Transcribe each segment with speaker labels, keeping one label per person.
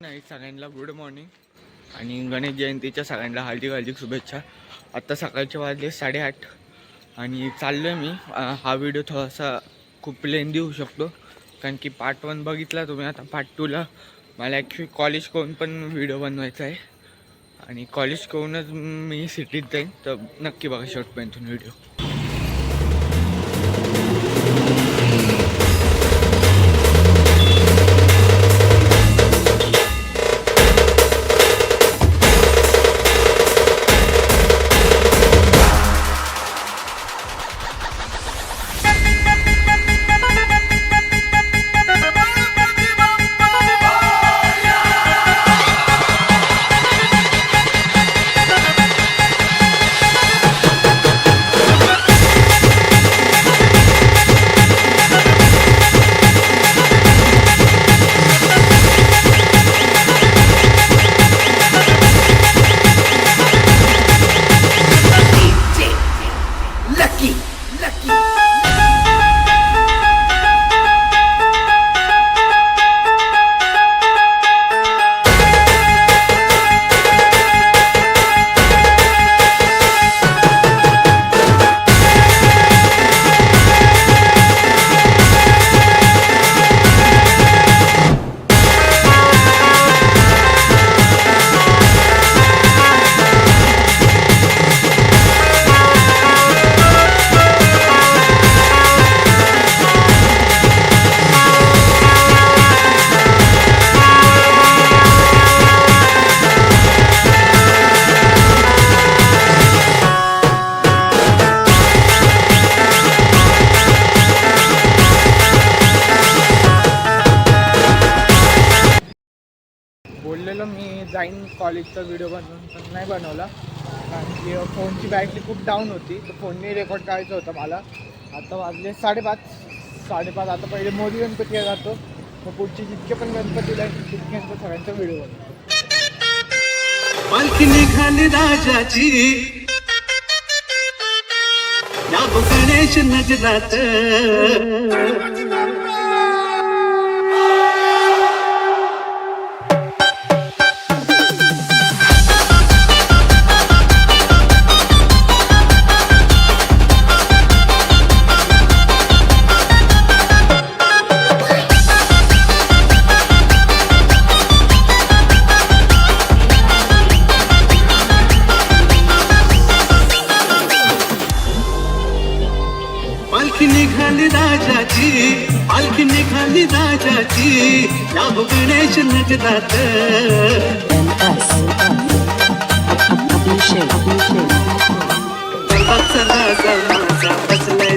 Speaker 1: नाही सगळ्यांना good morning आणि गणेश जयंतीच्या सगळ्यांना हार्दिक हार्दिक शुभेच्छा. आत्ता सकाळचे वाजले साडेआठ. आणि चाललो आहे मी हा व्हिडिओ थोडासा खूप लेंदी होऊ शकतो. कारण की पार्ट वन बघितला तुम्ही आता. पार्ट टूला मला ॲक्च्युली कॉलेज करून पण व्हिडिओ बनवायचा आहे. आणि कॉलेज करूनच मी सिटीत जाईन. तर नक्की बघा शेवटपर्यंत व्हिडिओ कॉलेजचा व्हिडिओ बनवून पण नाही बनवला. कारण की फोनची बॅटरी खूप डाऊन होती. तर फोनने रेकॉर्ड करायचं होतं मला. आता वाजले साडेपाच. साडेपाच. आता पहिले मोदी गणपतीला जातो. मग पुढचे जितके पण गणपतीला आहेत, तितक्यांचा सगळ्यांचा व्हिडिओ बनवतो
Speaker 2: पालखी निघाली राजाची. या गणेश नजरात. पालखी निघाली राजाची पालखी निघाली राजाची या गणेश नजरात लालबागचा राजा माझा बसलाय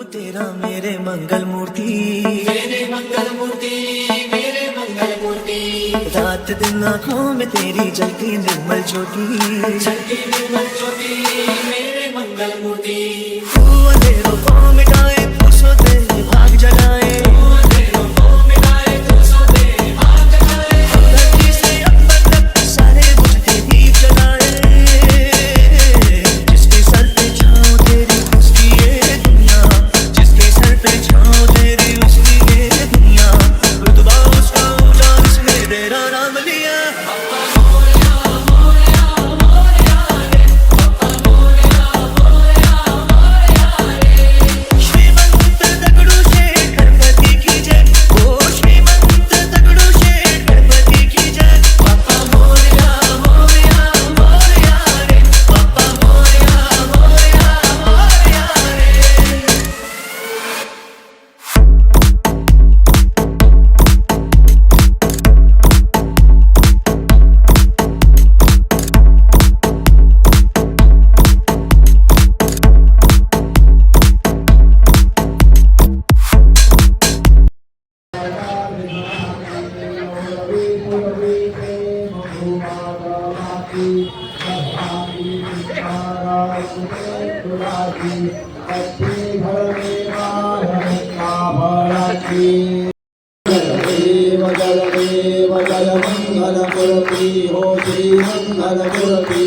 Speaker 2: मेरे मंगल मूर्ति। मेरे मंगल मूर्ति मेरे मंगल मूर्ति। रात दिन आंखों में तेरी जलती निर्मल ज्योति। जलती निर्मल ज्योति मेरे मंगल मूर्ति।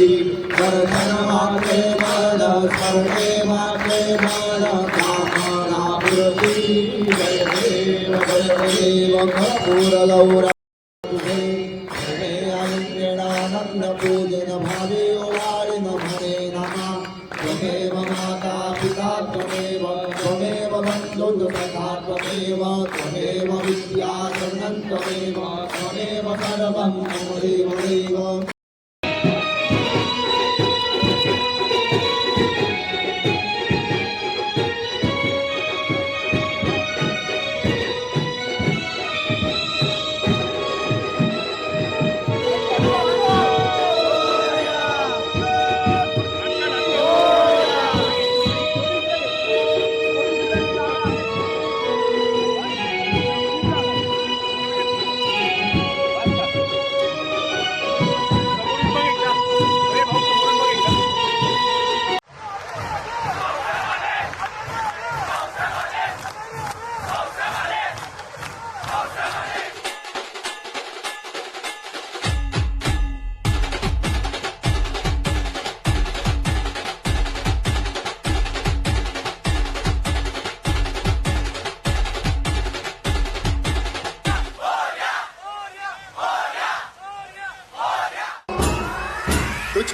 Speaker 3: मंगलमूर्ति दर्शन मात्रे बल स्मरणे मात्रे बल जय देव जय देव कर्पूर गौर प्रेणानंद पूजन भावे वारिन भरे नमः त्वमेव माता पिता त्वमेव त्वमेव बन्धुः त्वमेव त्वमेव विद्या त्वमेव त्वमेव सर्वं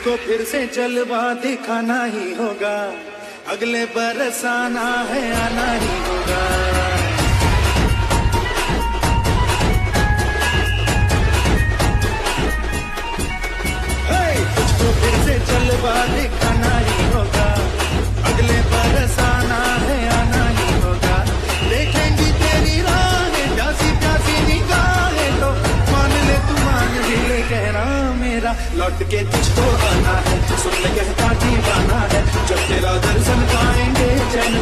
Speaker 4: को फिर से जलवा दिखाना ही होगा। अगले बरस आना है आना ही होगा लौट के तुझको आना है सुन कहता दीवाना है। जब तेरा दर्शन पाएंगे चैन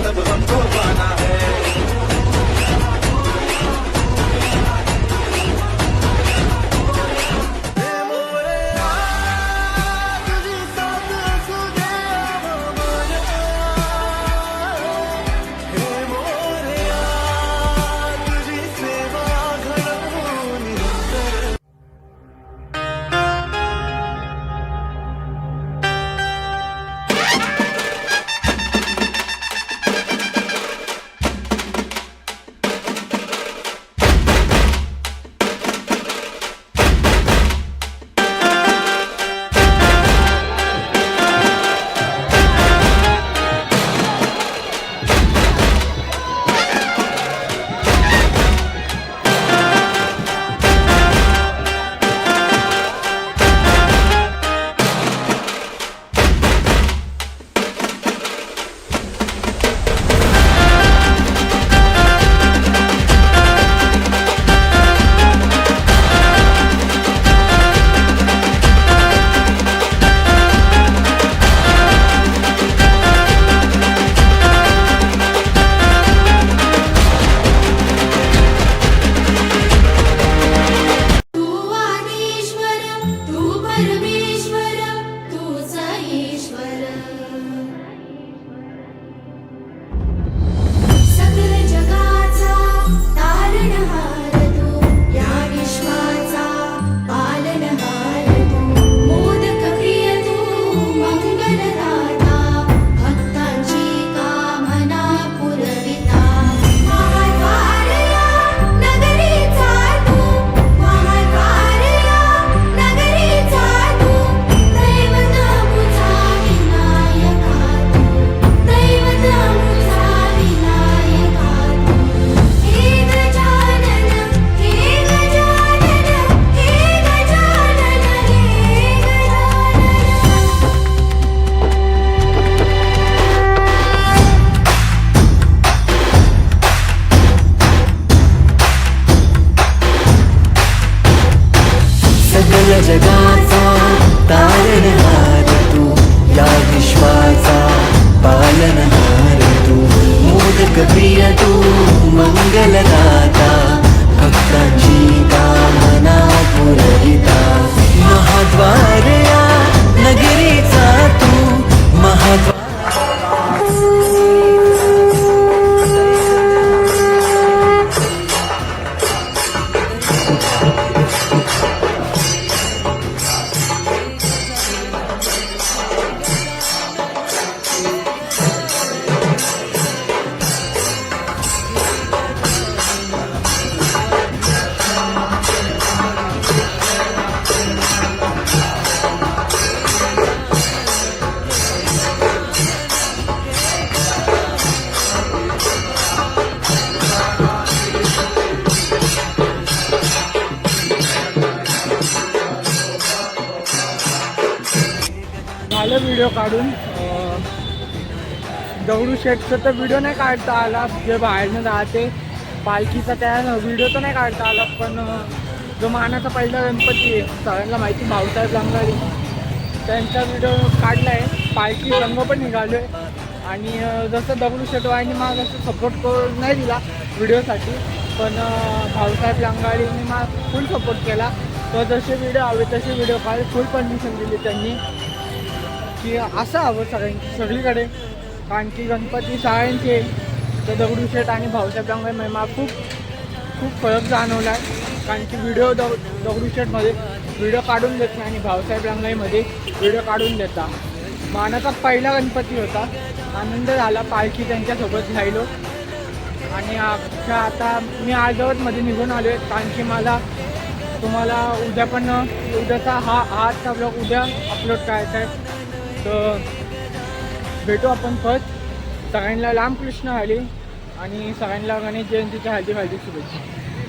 Speaker 1: மங்களதா व्हिडिओ काढून अं, दगडू तर व्हिडिओ नाही काढता आला जे बाहेरनं राहते पालखीचा त्या व्हिडिओ तर नाही काढता आला पण जो मानाचा पहिला गणपती आहे सगळ्यांना माहिती भाऊसाहेब लंगारी त्यांचा व्हिडिओ काढला आहे पालखी रंग पण निघालो आहे आणि जसं दगडू शेटवाईने मला असं सपोर्ट करून नाही दिला व्हिडिओसाठी पण भाऊसाहेब लंगारीने मला फुल सपोर्ट केला. तर जसे व्हिडिओ हवे तसे व्हिडिओ काढ फुल परमिशन दिली त्यांनी. की असं हवं सगळ्यांची सगळीकडे. कारण की गणपती शाळांचे तर दगडूशेठ आणि भाऊसाहेब लांगरे मला खूप खूप फरक जाणवला आहे कारण की व्हिडिओ दग दगडूशेठमध्ये व्हिडिओ काढून देत नाही आणि भाऊसाहेब लांगरेमध्ये व्हिडिओ काढून देता. मानाचा पहिला गणपती होता. आनंद झाला पालखी त्यांच्यासोबत राहिलो. आणि अख्ख्या आता मी आजवतमध्ये निघून आलो आहे कारण की मला तुम्हाला उद्या पण उद्याचा हा आजचा ब्लॉग उद्या अपलोड करायचा आहे. तर भेटू आपण फर्स्ट सगळ्यांना रामकृष्ण हरी आणि सगळ्यांना गणेश जयंतीच्या हल्दी हल्दी शुभेच्छा.